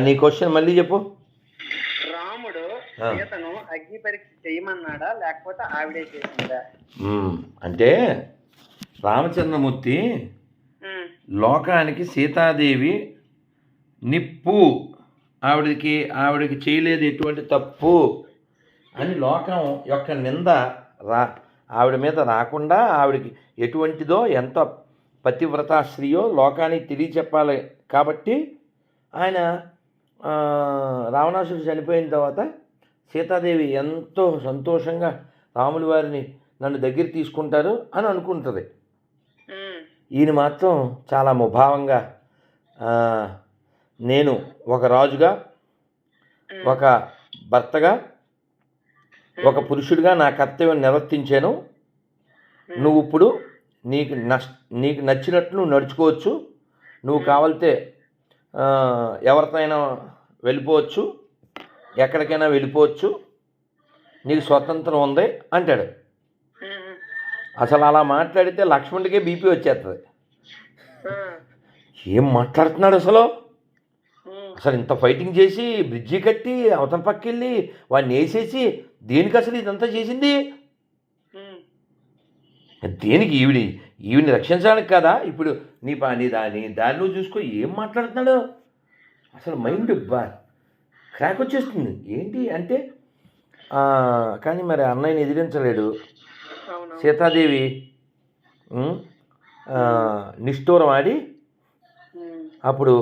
నీ క్వశ్చన్ మళ్ళీ చెప్పు. రాముడు. సీతను అగ్ని పరీక్ష చేయమన్నాడా లేకపోతే ఆవిడే చేసిందా. అంటే రామచంద్రమూర్తి లోకానికి సీతాదేవి నిప్పు. ఆవిడకి ఆవిడకి చేయలేదు ఎటువంటి తప్పు అని లోకం యొక్క నింద రా ఆవిడ మీద రాకుండా ఆవిడకి ఎటువంటిదో ఎంత పతివ్రత స్త్రీయో లోకానికి తెలియచెప్పాలి. కాబట్టి ఆయన రావణాసుడు చనిపోయిన తర్వాత సీతాదేవి ఎంతో సంతోషంగా రాముల వారిని నన్ను దగ్గర తీసుకుంటారు అని అనుకుంటుంది. ఈయన మాత్రం చాలా ముభావంగా నేను ఒక రాజుగా ఒక భర్తగా ఒక పురుషుడిగా నా కర్తవ్యం నిర్వర్తించాను. నువ్వు ఇప్పుడు నీకు నష్ నీకు నచ్చినట్లు నువ్వు నడుచుకోవచ్చు. నువ్వు కావాలితే ఎవరితోనైనా వెళ్ళిపోవచ్చు ఎక్కడికైనా వెళ్ళిపోవచ్చు నీకు స్వతంత్రం ఉంది అంటాడు. అసలు అలా మాట్లాడితే లక్ష్మణుడికే బీపీ వచ్చేస్తుంది ఏం మాట్లాడుతున్నాడు అసలు? అసలు ఇంత ఫైటింగ్ చేసి బ్రిడ్జి కట్టి అవతల పక్కెళ్ళి వాడిని వేసేసి దేనికి అసలు ఇదంతా చేసింది? దేనికి ఈవిడి ఈవిని రక్షించడానికి కదా? ఇప్పుడు నీ పని దాని నువ్వు చూసుకో ఏం మాట్లాడుతున్నాడు? అసలు మైండ్ బా క్రాక్ వచ్చేస్తుంది. ఏంటి అంటే కానీ మరి అన్నయ్యని ఎదిరించలేడు. సీతాదేవి నిష్ఠూరం ఆడి అప్పుడు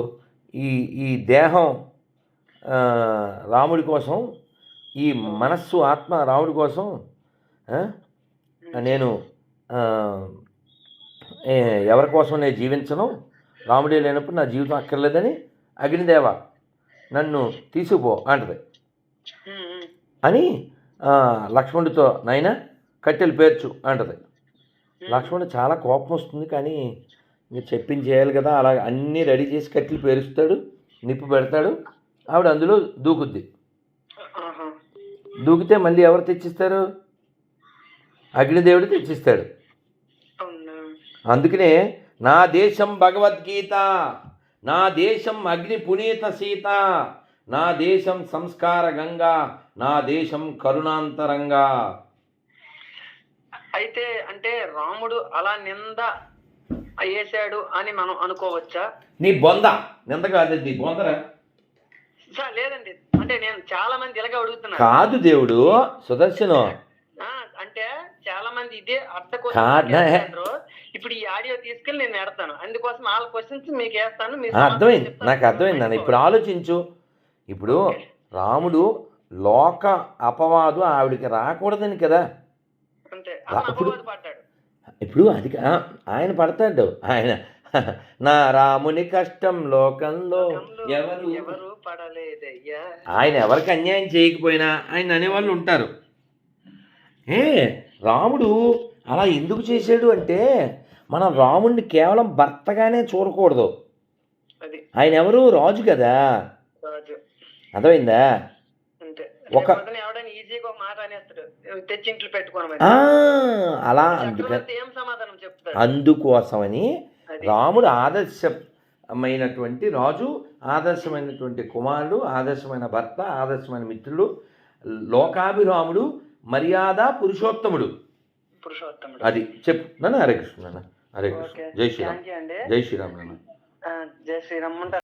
ఈ ఈ దేహం రాముడి కోసం ఈ మనస్సు ఆత్మ రాముడి కోసం నేను ఎవరి కోసం నేను జీవించను? రాముడే లేనప్పుడు నా జీవితం అక్కర్లేదని అగ్నిదేవ నన్ను తీసుకుపో అంటది. అని లక్ష్మణుడితో నాయన కట్టెలు పేర్చు అంటది. లక్ష్మణుడు చాలా కోపం వస్తుంది కానీ ఇంక చెప్పించేయాలి కదా అలా అన్నీ రెడీ చేసి కట్టెలు పేరుస్తాడు నిప్పు పెడతాడు ఆవిడ అందులో దూకుద్ది. దూకితే మళ్ళీ ఎవరు తెచ్చిస్తారు? అగ్నిదేవుడు తెచ్చిస్తాడు. అందుకనే నా దేశం భగవద్గీత నా దేశం అగ్ని పునీత సీత నా దేశం సంస్కార గంగా నా దేశం కరుణాంతరంగా. అయితే అంటే రాముడు అలా నింద వేసాడు అని మనం అనుకోవచ్చా? నీ బొంద నింద కాదు నీ బొందరా లేదండి. అంటే నేను చాలా మంది ఇలాగే అడుగుతున్నాను కాదు దేవుడు సుదర్శనం. అంటే చాలా మంది ఇదే అర్థ ఇప్పుడు ఈ ఆడియో తీసుకెళ్ళి నేను ఎడతాను అందుకోసం వాళ్ళ క్వశ్చన్స్ మీకు వేస్తాను అర్థమైంది. నాకు అర్థమైంది నాన్న. ఇప్పుడు ఆలోచించు. ఇప్పుడు రాముడు లోక అపవాదు ఆవిడికి రాకూడదని కదా. ఇప్పుడు- ఇప్పుడు అది ఆయన పడతాడు. ఆయన నా రాముని కష్టం లోకంలో ఎవరు? ఆయన ఎవరికి అన్యాయం చేయకపోయినా ఆయన అనేవాళ్ళు ఉంటారు. ఏ రాముడు అలా ఎందుకు చేశాడు అంటే మనం రాముడిని కేవలం భర్తగానే చూడకూడదు. ఆయన ఎవరు? రాజు కదా. అర్థమైందా? ఒక- అలా అందుకోసమని అది. రాముడు ఆదర్శమైనటువంటి రాజు ఆదర్శమైనటువంటి కుమారుడు ఆదర్శమైన భర్త ఆదర్శమైన మిత్రుడు లోకాభిరాముడు మర్యాద పురుషోత్తముడు. పురుషోత్తముడు అది చెప్పు. నన్ను హరే కృష్ణ నాన్న. హరే కృష్ణ. జై శ్రీరామ్. జై శ్రీరామ్ నాన్న. జై శ్రీరామ్